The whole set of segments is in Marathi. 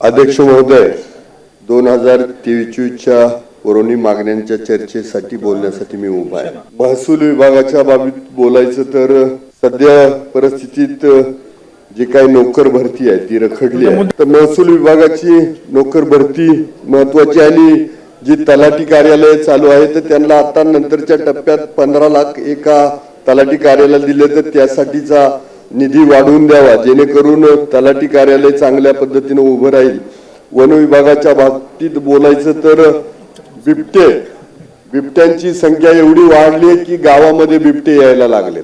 अध्यक्ष महोदय दोन हजार तेवीसच्या पुरवणी मागण्यांच्या चर्चेसाठी बोलण्यासाठी मी उभा आहे. महसूल विभागाच्या बाबतीत बोलायचं तर सध्या परिस्थितीत जी काही नोकर भरती आहे ती रखडली आहे. तर महसूल विभागाची नोकर भरती महत्वाची आणि जी तलाठी कार्यालय चालू आहे तर त्यांना आता नंतरच्या टप्प्यात पंधरा लाख एका तलाठी कार्यालयाला दिले तर त्यासाठीचा निधी वाढवून द्यावा जेणेकरून तलाठी कार्यालय चांगल्या पद्धतीने उभं राहील. वन विभागाच्या बाबतीत बोलायचं तर बिबटे बिबट्यांची संख्या एवढी वाढली आहे की गावामध्ये बिबटे यायला लागलेत.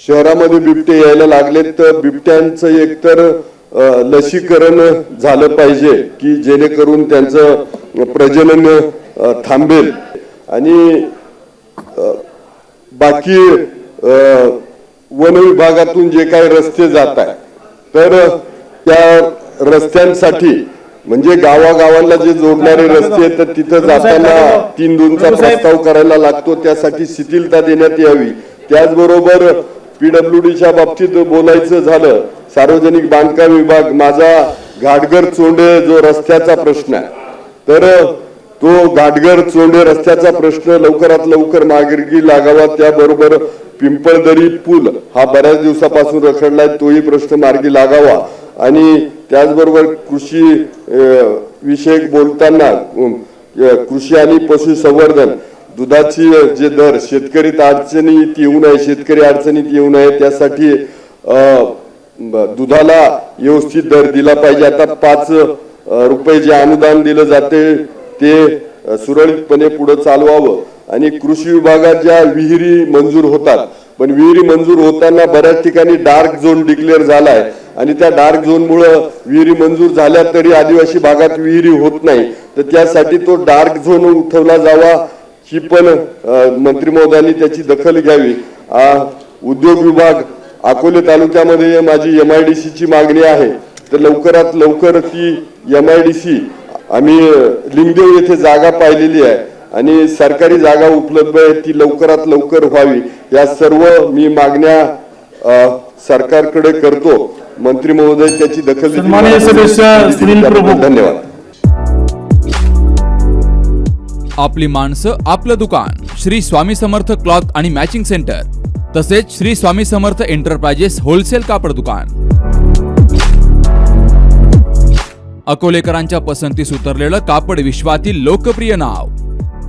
शहरामध्ये बिबटे यायला लागलेत तर बिबट्यांचं एकतर लसीकरण झालं पाहिजे की जेणेकरून त्यांचं प्रजनन थांबेल. आणि बाकी वन विभागातून जे काही रस्ते जात आहे तर त्या रस्त्यांसाठी म्हणजे गावागावांना जे जोडणारे रस्ते आहेत तर तिथं जाताना तीन दोनचा प्रस्ताव करायला लागतो त्यासाठी शिथिलता देण्यात यावी. त्याचबरोबर पीडब्ल्यूडीच्या बाबतीत बोलायचं झालं सार्वजनिक बांधकाम विभाग माझा घाटगर चोंडे जो रस्त्याचा प्रश्न आहे तर तो घाटगर चोंडे रस्त्याचा प्रश्न लवकरात लवकर मार्गी लागावा त्याबरोबर पिंपळदरी पूल हा बऱ्याच दिवसापासून रखडलाय तोही प्रश्न मार्गी लागावा. आणि त्याचबरोबर कृषी विषयक बोलताना कृषी आणि पशुसंवर्धन दुधाची जे दर शेतकरी अडचणीत येऊ नये शेतकरी अडचणीत येऊ नये त्यासाठी दुधाला व्यवस्थित दर दिला पाहिजे. आता पाच रुपये जे अनुदान दिलं जाते ते सुरळीतपणे पुढे चालवावं. आणि कृषी विभागात ज्या विहिरी मंजूर होतात पण विहिरी मंजूर होताना बऱ्याच ठिकाणी डार्क झोन डिक्लेअर झालाय. आणि त्या डार्क झोनमुळं विहिरी मंजूर झाल्या तरी आदिवासी भागात विहिरी होत नाही. तर त्यासाठी तो डार्क झोन उठवला जावा ही पण मंत्री महोदयांनी त्याची दखल घ्यावी. उद्योग विभाग अकोले तालुक्यामध्ये माझी एम आय डी ची मागणी आहे. तर लवकरात लवकर ती एम आय डी सी आम्ही लिंगदेव येथे जागा पाहिलेली आहे. आणि सरकारी जागा उपलब्ध आहे ती लवकरात लवकर व्हावी. या सर्व मी मागण्या सरकारकडे करतो. मंत्री महोदय त्याची दखल. धन्यवाद. आपली माणसं आपलं दुकान. श्री स्वामी समर्थ क्लॉथ आणि मॅचिंग सेंटर. तसेच श्री स्वामी समर्थ एंटरप्राइजेस होलसेल कापड दुकान. अकोलेकरांच्या पसंतीस उतरलेलं कापड विश्वातील लोकप्रिय नाव.